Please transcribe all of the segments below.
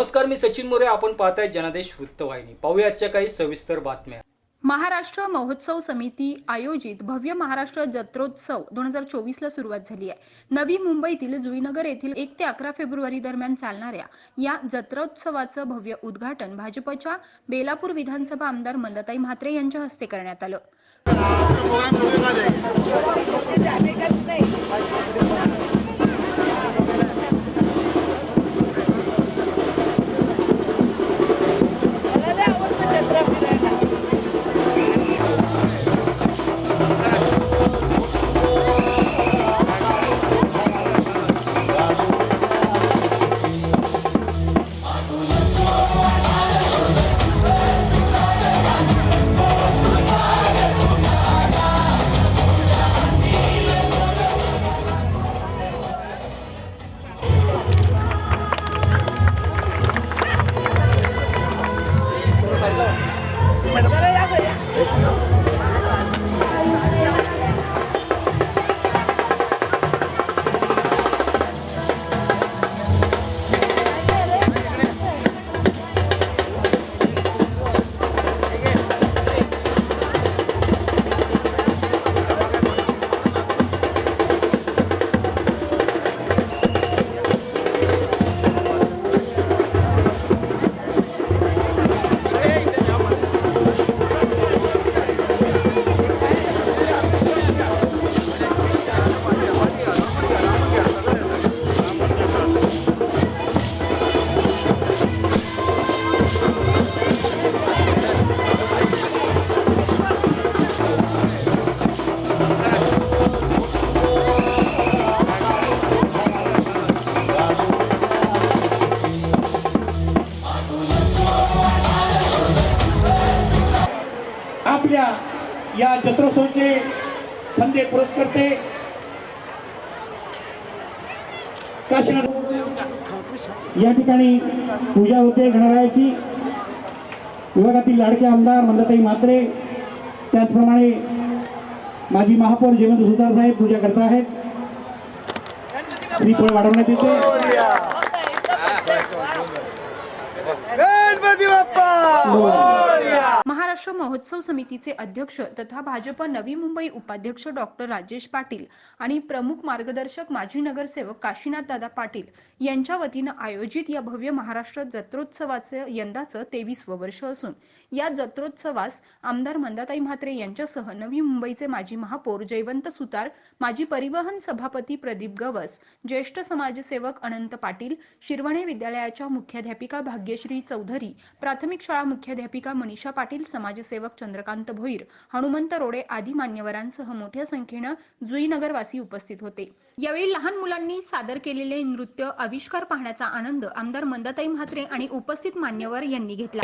नमस्कार मी सचिन मोरे. आपण पाहताय जनादेश वृत्तवाहिनी. पाहूया आजच्या काही सविस्तर बातम्या. महाराष्ट्र महोत्सव समिती आयोजित भव्य महाराष्ट्र जत्रोत्सव दोन हजार चोवीसला सुरुवात झाली आहे. नवी मुंबईतील जुईनगर येथील एक ते अकरा फेब्रुवारी दरम्यान चालणाऱ्या या जत्रोत्सवाचं भव्य उद्घाटन भाजपच्या बेलापूर विधानसभा आमदार मंदताई म्हात्रे यांच्या हस्ते करण्यात आलं. आपल्या या जत्रोत्सवचे संदे पुरस्कर्ते काशीनाथ या ठिकाणी पूजा होते गणरायाची. विभागातील लाडके आमदार मंदताई म्हात्रे त्याचप्रमाणे माजी महापौर जयवंत सुतार साहेब पूजा करत आहेत. श्रीफळ वाढवण्यात येते. गणपती बाप्पा! महाराष्ट्र महोत्सव समितीचे अध्यक्ष तथा भाजप नवी मुंबई उपाध्यक्ष डॉक्टर राजेश पाटील आणि प्रमुख मार्गदर्शक माजी नगरसेवक काशीनाथ दादा पाटील यांच्या वतीनं आयोजित या भव्य महाराष्ट्र जत्रोत्सवाचं यंदाचं तेवीसवं वर्ष असून या जत्रोत्सवास आमदार मंदाताई म्हात्रे यांच्यासह नवी मुंबईचे माजी महापौर जयवंत सुतार माजी परिवहन सभापती प्रदीप गवस ज्येष्ठ समाजसेवक अनंत पाटील शिरवणे विद्यालयाच्या मुख्याध्यापिका भाग्यश्री चौधरी प्राथमिक शाळा मुख्याध्यापिका मनीषा पाटील समाजसेवक चंद्रकांत भोईर हनुमंत रोडे आदी मान्यवरांसह मोठ्या संख्येनं जुईनगरवासी उपस्थित होते. यावेळी लहान मुलांनी सादर केलेले नृत्य आविष्कार पाहण्याचा आनंद आमदार मंदाताई म्हात्रे आणि उपस्थित मान्यवर यांनी घेतला.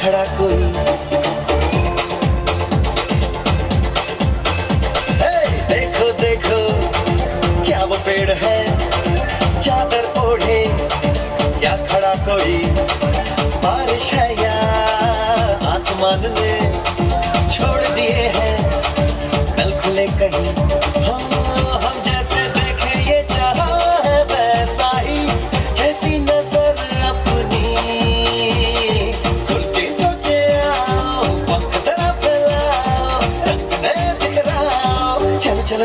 खड़ा कोई। देखो देखो, क्या वो पेड़ है? चादर ओढ़े या खड़ा कोई? बारिश है या आसमान ने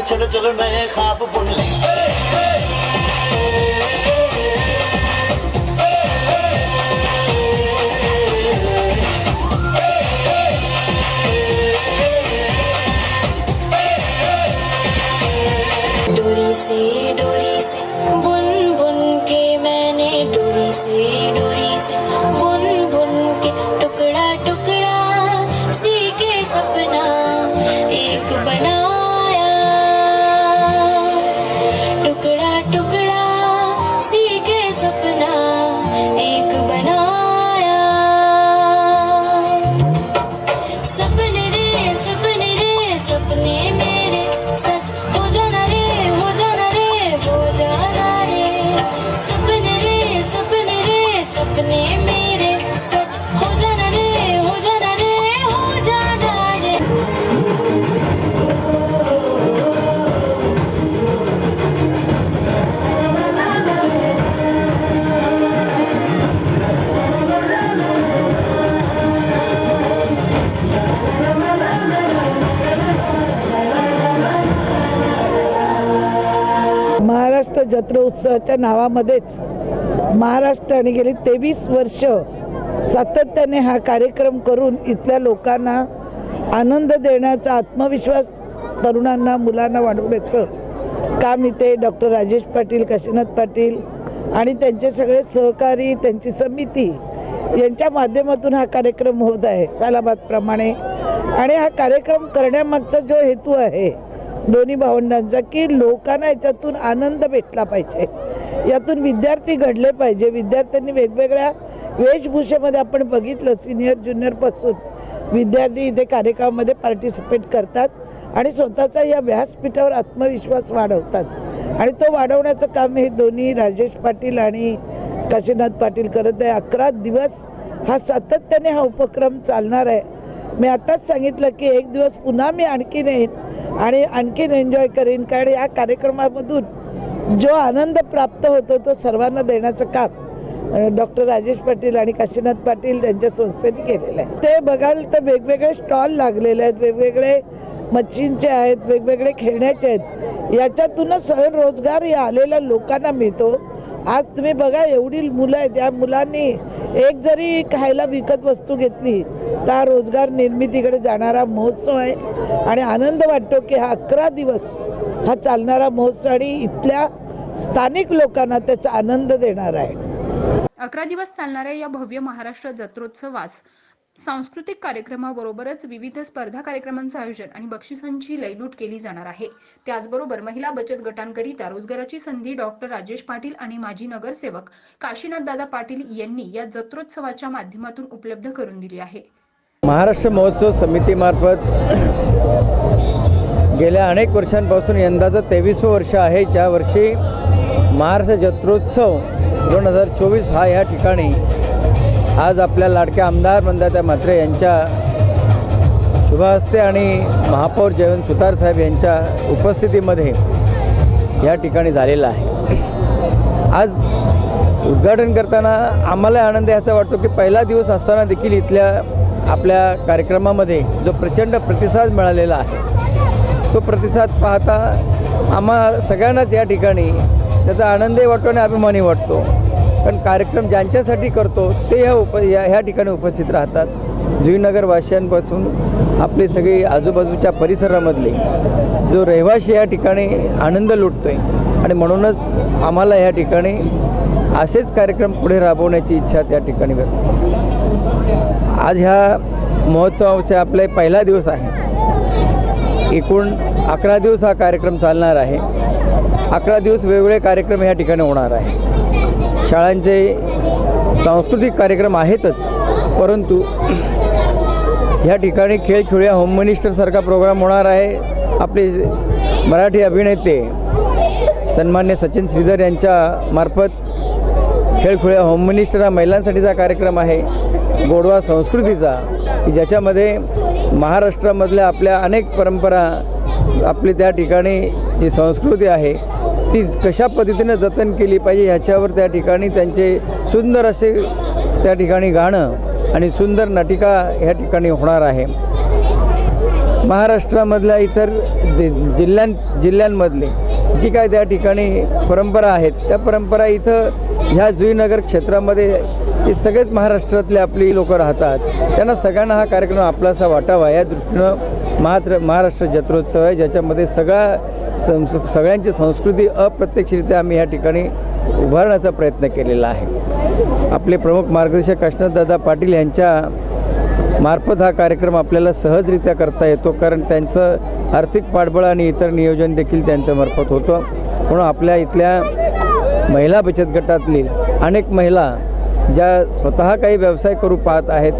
ڇڏ چوندا ۾ خواب بن پڻ महाराष्ट्र नावामध्येच महाराष्ट्राने गेली तेवीस वर्ष सातत्याने हा कार्यक्रम करून इथल्या लोकांना आनंद देण्याचा आत्मविश्वास तरुणांना मुलांना वाढवण्याचं काम इथे डॉक्टर राजेश पाटील काशीनाथ पाटील आणि त्यांचे सगळे सहकारी त्यांची समिती यांच्या माध्यमातून हा कार्यक्रम होत आहे सालाबादप्रमाणे. आणि हा कार्यक्रम करण्यामागचा जो हेतू आहे दोन्ही भावंडांचा की लोकांना याच्यातून आनंद भेटला पाहिजे. यातून विद्यार्थी घडले पाहिजे. विद्यार्थ्यांनी वेगवेगळ्या वेशभूषेमध्ये आपण बघितलं सिनियर ज्युनियरपासून विद्यार्थी इथे कार्यक्रमामध्ये पार्टिसिपेट करतात आणि स्वतःचा या व्यासपीठावर आत्मविश्वास वाढवतात. आणि तो वाढवण्याचं काम हे दोन्ही राजेश पाटील आणि काशीनाथ पाटील करत आहे. अकरा दिवस हा सातत्याने हा उपक्रम चालणार आहे. मी आताच सांगितलं की एक दिवस पुन्हा मी आणखी येईन. आणि आणखीन एन्जॉय करीन कारण या कार्यक्रमामधून जो आनंद प्राप्त होतो तो सर्वांना देण्याचं काम डॉक्टर राजेश पाटील आणि काशीनाथ पाटील त्यांच्या संस्थेने केलेलं आहे. ते बघाल तर वेगवेगळे स्टॉल लागलेले आहेत वेगवेगळे मच्छींचे आहेत वेगवेगळे खेळण्याचे आहेत. याच्यातूनच स्वयंरोजगार या आलेल्या लोकांना मिळतो. आज तुम्ही बघा एवढी मुलं आहेत या मुलांनी एक जरी खायला विकत वस्तू घेतली तर हा रोजगार निर्मितीकडे जाणारा महोत्सव आहे. आणि आनंद वाटतो की हा अकरा दिवस हा चालणारा महोत्सव आणि इथल्या स्थानिक लोकांना त्याचा आनंद देणार आहे. अकरा दिवस चालणाऱ्या या भव्य महाराष्ट्र जत्रोत्सवास सांस्कृतिक कार्यक्रमाबरोबरच विविध स्पर्धा कार्यक्रमांचं आयोजन आणि बक्षिसांची लयलूट केली जाणार आहे. त्याचबरोबर महिला बचत गटांकरिता रोजगाराची संधी डॉक्टर राजेश पाटील आणि माजी नगरसेवक काशीनाथ दादा पाटील यांनी या जत्रोत्सवाच्या माध्यमातून उपलब्ध करून दिली आहे. महाराष्ट्र महोत्सव समितीमार्फत गेल्या अनेक वर्षांपासून यंदाचं तेवीसवं वर्ष आहे. ज्या वर्षी महाराष्ट्र जत्रोत्सव दोन हजार चोवीस हा या ठिकाणी आज आपल्या लाडक्या आमदार मंदात्या म्हात्रे यांच्या शुभहस्ते आणि महापौर जयवंत सुतार साहेब यांच्या उपस्थितीमध्ये या ठिकाणी झालेला आहे. आज उद्घाटन करताना आम्हाला आनंद याचा वाटतो की पहिला दिवस असताना देखील इथल्या आपल्या कार्यक्रमामध्ये जो प्रचंड प्रतिसाद मिळालेला आहे तो प्रतिसाद पाहता आम्हा सगळ्यांनाच या ठिकाणी त्याचा आनंदही वाटतो आणि अभिमानही वाटतो. पण कार्यक्रम ज्यांच्यासाठी करतो ते ह्या उप या ह्या ठिकाणी उपस्थित राहतात. जुईनगरवासियांपासून आपले आपली सगळी आजूबाजूच्या परिसरामधले जो रहिवासी या ठिकाणी आनंद लुटतो आहे आणि म्हणूनच आम्हाला या ठिकाणी असेच कार्यक्रम पुढे राबवण्याची इच्छा त्या ठिकाणी व्यक्त आज ह्या महोत्सवाचा आपले पहिला दिवस आहे. एकूण अकरा दिवस हा कार्यक्रम चालणार आहे. अकरा दिवस वेगवेगळे कार्यक्रम या ठिकाणी होणार आहे. शाळांचे सांस्कृतिक कार्यक्रम आहेतच परंतु ह्या ठिकाणी खेळ खेळूया. होम मिनिस्टरसारखा प्रोग्राम होणार आहे. आपले मराठी अभिनेते सन्मान्य सचिन श्रीधर यांच्या मार्फत खेळ खेळूया. होम मिनिस्टर हा महिलांसाठीचा कार्यक्रम आहे. गोडवा संस्कृतीचा की ज्याच्यामध्ये महाराष्ट्रामधल्या आपल्या अनेक परंपरा आपली त्या ठिकाणी जी संस्कृती आहे ती कशा पद्धतीनं जतन केली पाहिजे ह्याच्यावर त्या ठिकाणी त्यांचे सुंदर असे त्या ठिकाणी गाणं आणि सुंदर नाटिका ह्या ठिकाणी होणार आहे. महाराष्ट्रामधल्या इतर दि- जिल्ह्यां जिल्ह्यांमधले जी काय त्या ठिकाणी परंपरा आहेत त्या परंपरा इथं ह्या जुईनगर क्षेत्रामध्ये हे सगळेच महाराष्ट्रातले आपली लोक राहतात. त्यांना सगळ्यांना हा कार्यक्रम आपलासा वाटावा. या दृष्टीनं महात्र महाराष्ट्र जत्रोत्सव आहे ज्याच्यामध्ये सगळा सं सगळ्यांची संस्कृती अप्रत्यक्षरित्या आम्ही या ठिकाणी उभारण्याचा प्रयत्न केलेला आहे. आपले प्रमुख मार्गदर्शक कृष्णदादा पाटील यांच्या मार्फत हा कार्यक्रम आपल्याला सहजरित्या करता येतो कारण त्यांचं आर्थिक पाठबळ आणि इतर नियोजन देखील त्यांच्या मार्फत होतं. म्हणून आपल्या इथल्या महिला बचत गटातली अनेक महिला ज्या स्वतः काही व्यवसाय करू पाहत आहेत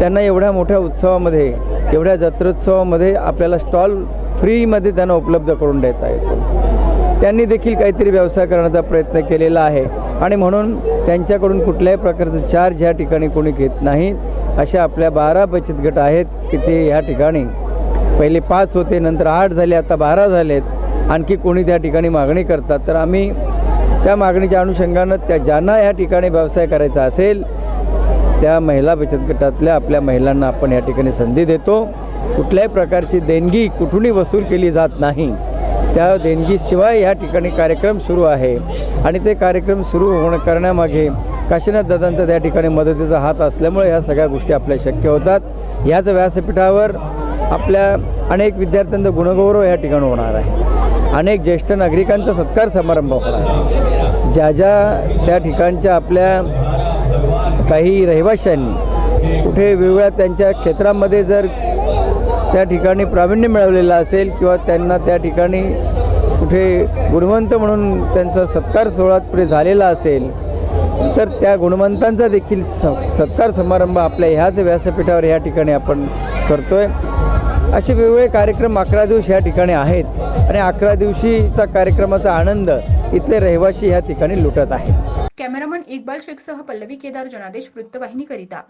त्यांना एवढ्या मोठ्या उत्सवामध्ये एवढ्या जत्रोत्सवामध्ये आपल्याला स्टॉल फ्रीमध्ये त्यांना उपलब्ध करून देता येतो. त्यांनी देखील काहीतरी व्यवसाय करण्याचा प्रयत्न केलेला आहे. आणि म्हणून त्यांच्याकडून कुठल्याही प्रकारचं चार्ज ह्या ठिकाणी कोणी घेत नाही. अशा आपल्या बारा बचत गट आहेत की ते ह्या ठिकाणी पहिले पाच होते नंतर आठ झाले आता बारा झालेत. आणखी कोणी त्या ठिकाणी मागणी करतात. तर आम्ही त्या मागणीच्या अनुषंगानं त्या ज्यांना या ठिकाणी व्यवसाय करायचा असेल त्या महिला बचत गटातल्या आपल्या महिलांना आपण या ठिकाणी संधी देतो. कुठल्याही प्रकारची देणगी कुठूनही वसूल केली जात नाही. त्या देणगीशिवाय या ठिकाणी कार्यक्रम सुरू आहे. आणि ते कार्यक्रम सुरू होणं करण्यामागे काशीनाथ दादांचा त्या ठिकाणी मदतीचा हात असल्यामुळे ह्या सगळ्या गोष्टी आपल्या शक्य होतात. ह्याच व्यासपीठावर आपल्या अनेक विद्यार्थ्यांचा गुणगौरव या ठिकाणी होणार आहे. अनेक ज्येष्ठ नागरिकांचा सत्कार समारंभ होणार आहे. ज्या ज्या त्या ठिकाणच्या आपल्या काही रहिवाशांनी कुठे वेगवेगळ्या त्यांच्या क्षेत्रामध्ये जर त्या ठिकाणी प्रावीण्य मिळवलेलं असेल किंवा त्यांना त्या ठिकाणी कुठे गुणवंत म्हणून त्यांचा सत्कार सोहळा पुढे झालेला असेल तर त्या गुणवंतांचा देखील स सत्कार समारंभ आपल्या ह्याच व्यासपीठावर या ठिकाणी आपण करतो आहे असे वेगवेगळे कार्यक्रम अकरा दिवस या ठिकाणी आहेत आणि अकरा दिवशीचा कार्यक्रमाचा आनंद इथले रहिवासी ह्या ठिकाणी लुटत आहेत. कॅमेरामन इक्बाल शेखसह पल्लवी केदार जनादेश वृत्तवाहिनीकरिता.